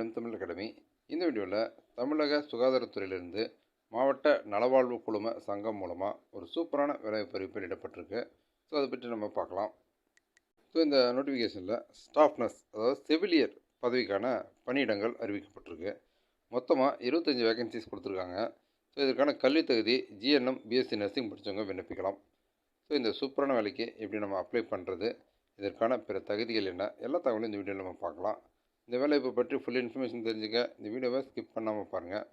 மேலும் தமிழ் அகாடமி. இந்த வீடியோவில் தமிழக சுகாதாரத்துறையிலிருந்து மாவட்ட நலவாழ்வு குழும சங்கம் மூலமாக ஒரு சூப்பரான வேலைவாய்ப்பு அறிவிப்பு இடப்பட்டிருக்கு ஸோ அதை பற்றி நம்ம பார்க்கலாம். ஸோ இந்த நோட்டிஃபிகேஷனில் ஸ்டாஃப்னஸ் அதாவது செவிலியர் பதவிக்கான பணியிடங்கள் அறிவிக்கப்பட்டிருக்கு. மொத்தமாக இருபத்தஞ்சி வேகன்சிஸ் கொடுத்துருக்காங்க. ஸோ இதற்கான கல்வி தகுதி ஜிஎன்எம் பிஎஸ்சி நர்சிங் படித்தவங்க விண்ணப்பிக்கலாம். ஸோ இந்த சூப்பரான வேலைக்கு எப்படி நம்ம அப்ளை பண்ணுறது இதற்கான பிற தகுதிகள் என்ன எல்லா தகவலும் இந்த வீடியோவில் நம்ம பார்க்கலாம். இந்த வேலைவாய்ப்பு பற்றி ஃபுல் இன்ஃபர்மேஷன் தெரிஞ்சுக்க இந்த வீடியோவை ஸ்கிப் பண்ணாமல் பாருங்கள்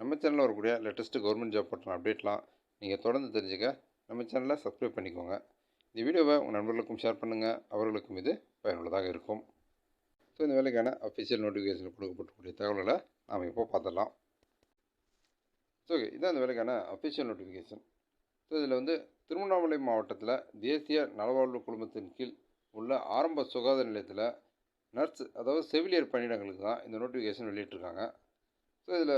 நம்ம சேனலில் வரக்கூடிய லேட்டஸ்ட்டு கவர்மெண்ட் ஜாப் பற்றின அப்டேட்லாம் நீங்கள் தொடர்ந்து தெரிஞ்சுக்க நம்ம சேனலை சப்ஸ்கிரைப் பண்ணிக்கோங்க. இந்த வீடியோவை உங்கள் நண்பர்களுக்கும் ஷேர் பண்ணுங்கள் அவர்களுக்கும் இது பயனுள்ளதாக இருக்கும். ஸோ இந்த வேலைக்கான அஃபிஷியல் நோட்டிஃபிகேஷன் கொடுக்கப்பட்டக்கூடிய தகவல்களை நாம் இப்போ பார்த்துடலாம். ஸோ ஓகே இதான் இந்த வேலைக்கான அஃபிஷியல் நோட்டிஃபிகேஷன் ஸோ இதில் வந்து திருவண்ணாமலை மாவட்டத்தில் தேசிய நலவாழ்வு குழுமத்தின் கீழ் உள்ள ஆரம்ப சுகாதார நிலையத்தில் நர்ஸ் அதாவது செவிலியர் பணியிடங்களுக்கு தான் இந்த நோட்டிஃபிகேஷன் வெளியிட்ருக்காங்க ஸோ இதில்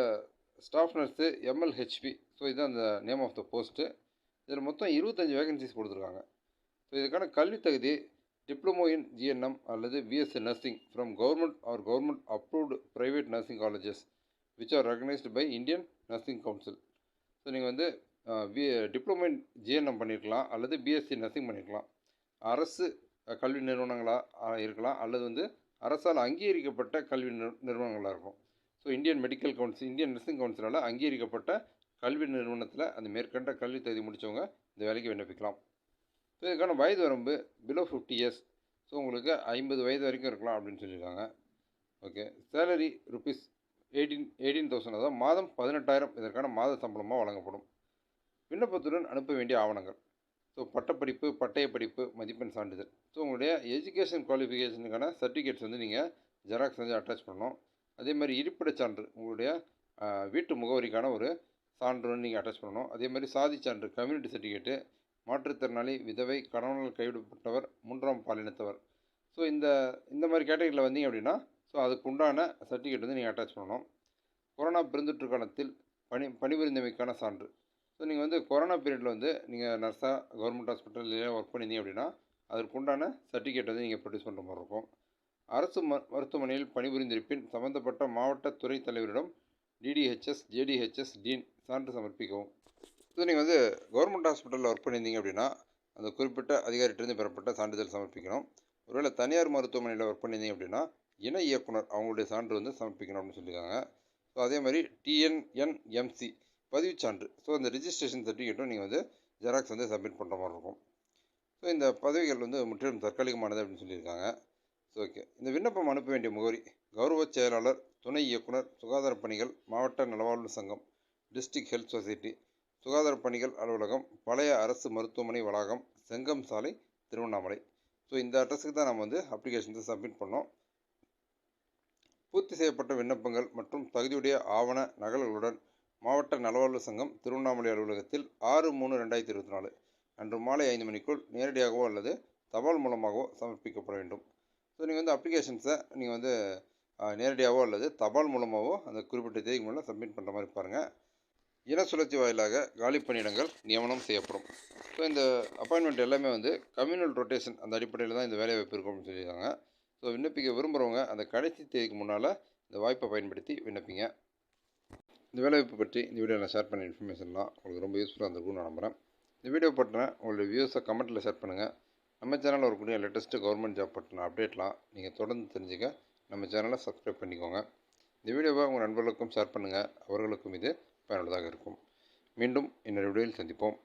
ஸ்டாஃப் நர்ஸு எம்எல்ஹெச்பி ஸோ இதுதான் அந்த நேம் ஆஃப் த போஸ்ட்டு இதில் மொத்தம் இருபத்தஞ்சி வேகன்சிஸ் கொடுத்துருக்காங்க. ஸோ இதுக்கான கல்வி தகுதி டிப்ளமோ இன் ஜிஎன்எம் அல்லது BSc nursing from government or government approved private nursing colleges which are recognised by Indian Nursing Council so நீங்கள் வந்து பி டிப்ளமோ இன் ஜிஎன்எம் பண்ணியிருக்கலாம் அல்லது பிஎஸ்சி நர்சிங் பண்ணியிருக்கலாம் அரசு கல்வி நிறுவனங்களாக இருக்கலாம் அல்லது வந்து அரசால் அங்கீகரிக்கப்பட்ட கல்வி நிறுவனங்களாக இருக்கும். So Indian Medical Council Indian Nursing கவுன்சிலால் அங்கீகரிக்கப்பட்ட கல்வி நிறுவனத்தில் அந்த மேற்கண்ட கல்வி தகுதி முடித்தவங்க இந்த வேலைக்கு விண்ணப்பிக்கலாம். ஸோ இதுக்கான வயது வரம்பு பிலோ ஃபிஃப்டி இயர்ஸ் ஸோ உங்களுக்கு ஐம்பது வயது வரைக்கும் இருக்கலாம் அப்படின்னு சொல்லியிருக்காங்க. Okay salary rupees eighteen eighteen thousand அதாவது மாதம் பதினெட்டாயிரம் இதற்கான மாத சம்பளமாக வழங்கப்படும். விண்ணப்பத்துடன் அனுப்ப வேண்டிய ஆவணங்கள். ஸோ பட்டப்படிப்பு பட்டய படிப்பு மதிப்பெண் சான்றிதழ். ஸோ உங்களுடைய எஜுகேஷன் குவாலிஃபிகேஷனுக்கான சர்டிஃபிகேட்ஸ் வந்து நீங்கள் ஜெராக்ஸ் வந்து அட்டாச் பண்ணணும். அதே மாதிரி இருப்பிடச் சான்று உங்களுடைய வீட்டு முகவரிக்கான ஒரு சான்று வந்து நீங்கள் அட்டாச் பண்ணணும். அதே மாதிரி சாதி சான்று கம்யூனிட்டி சர்டிஃபிகேட்டு மாற்றுத்திறனாளி விதவை கணவனால் கைவிடப்பட்டவர் மூன்றாம் பாலினத்தவர். ஸோ இந்த இந்த மாதிரி கேட்டகரியில் வந்தீங்க அப்படின்னா ஸோ அதுக்கு உண்டான சர்டிஃபிகேட் வந்து நீங்கள் அட்டாச் பண்ணணும். கொரோனா பெருந்தொற்று காலத்தில் பணி பணிபுரிந்தமைக்கான சான்று. ஸோ நீங்கள் வந்து கொரோனா பீரியடில் வந்து நீங்கள் நர்ஸாக கவர்மெண்ட் ஹாஸ்பிட்டல்லையே ஒர்க் பண்ணியிருந்தீங்க அப்படின்னா அதற்கு உண்டான சர்டிஃபிகேட் வந்து நீங்கள் ப்ரொடியூஸ் பண்ணுற மாதிரி இருக்கும். அரசு ம மருத்துவமனையில் பணிபுரிந்திருப்பின் சம்பந்தப்பட்ட மாவட்ட துறை தலைவரிடம் டிடிஹெச்எஸ் ஜேடிஹெச்எஸ் டீன் சான்று சமர்ப்பிக்கவும். ஸோ நீங்கள் வந்து கவர்மெண்ட் ஹாஸ்பிட்டலில் ஒர்க் பண்ணியிருந்தீங்க அப்படின்னா அந்த குறிப்பிட்ட அதிகாரிகிட்டேருந்து பெறப்பட்ட சான்றிதழ் சமர்ப்பிக்கணும். ஒருவேளை தனியார் மருத்துவமனையில் ஒர்க் பண்ணியிருந்தீங்க அப்படின்னா இணை இயக்குனர் அவங்களுடைய சான்று வந்து சமர்ப்பிக்கணும் அப்படின்னு சொல்லியிருக்காங்க. ஸோ அதே மாதிரி டிஎன்என்எம்சி பதிவு சான்று ஸோ அந்த ரிஜிஸ்ட்ரேஷன் சர்டிஃபிகேட்டும் நீங்கள் வந்து ஜெராக்ஸ் வந்து சப்மிட் பண்ணுற மாதிரி இருக்கும். ஸோ இந்த பதவிகள் வந்து முற்றிலும் தற்காலிகமானது அப்படின்னு சொல்லியிருக்காங்க. ஸோ ஓகே இந்த விண்ணப்பம் அனுப்ப வேண்டிய முகவரி கௌரவ செயலாளர் துணை இயக்குனர் சுகாதார பணிகள் மாவட்ட நலவாழ்வு சங்கம் டிஸ்ட்ரிக்ட் ஹெல்த் சொசைட்டி சுகாதார பணிகள் அலுவலகம் பழைய அரசு மருத்துவமனை வளாகம் செங்கம் சாலை திருவண்ணாமலை. ஸோ இந்த அட்ரஸுக்கு தான் நம்ம வந்து அப்ளிகேஷன் சப்மிட் பண்ணோம். பூர்த்தி செய்யப்பட்ட விண்ணப்பங்கள் மற்றும் தகுதியுடைய ஆவண நகல்களுடன் மாவட்ட நலவாழ்வு சங்கம் திருவண்ணாமலை அலுவலகத்தில் ஆறு மூணு ரெண்டாயிரத்தி இருபத்தி நாலு அன்று மாலை ஐந்து மணிக்குள் நேரடியாகவோ அல்லது தபால் மூலமாகவோ சமர்ப்பிக்கப்பட வேண்டும். ஸோ நீங்கள் வந்து அப்ளிகேஷன்ஸை நீங்கள் வந்து நேரடியாகவோ அல்லது தபால் மூலமாகவோ அந்த குறிப்பிட்ட தேதிக்கு மூலம் சப்மிட் பண்ணுற மாதிரி பாருங்கள் இன சுழற்சி வாயிலாக காலி பணியிடங்கள் நியமனம் செய்யப்படும். ஸோ இந்த அப்பாயின்மெண்ட் எல்லாமே வந்து கம்யூனல் ரொட்டேஷன் அந்த அடிப்படையில் தான் இந்த வேலை வாய்ப்பு இருக்கும் அப்படின்னு சொல்லியிருக்காங்க. ஸோ விண்ணப்பிக்க விரும்புகிறவங்க அந்த கடைசி தேதிக்கு முன்னால் இந்த வாய்ப்பை பயன்படுத்தி விண்ணப்பிங்க. இந்த வேலைவாய்ப்பு பற்றி இந்த வீடியோ நான் ஷேர் பண்ண இன்ஃபர்மேஷன்லாம் உங்களுக்கு ரொம்ப யூஸ்ஃபுல்லாக இருந்திருக்கும்னு நான் நம்புகிறேன் இந்த வீடியோ பற்றின உங்களுடைய வியூஸை கமெண்ட்டில் ஷேர் பண்ணுங்கள் நம்ம சேனலில் வரக்கூடிய லேட்டஸ்ட்டு கவர்மெண்ட் ஜாப் பற்றின அப்டேட்லாம் நீங்கள் தொடர்ந்து தெரிஞ்சுக்க நம்ம சேனலை சப்ஸ்கிரைப் பண்ணிக்கோங்க. இந்த வீடியோவை உங்கள் நண்பர்களுக்கும் ஷேர் பண்ணுங்கள் அவர்களுக்கும் இது பயனுள்ளதாக இருக்கும். மீண்டும் இன்னொரு வீடியோவில் சந்திப்போம்.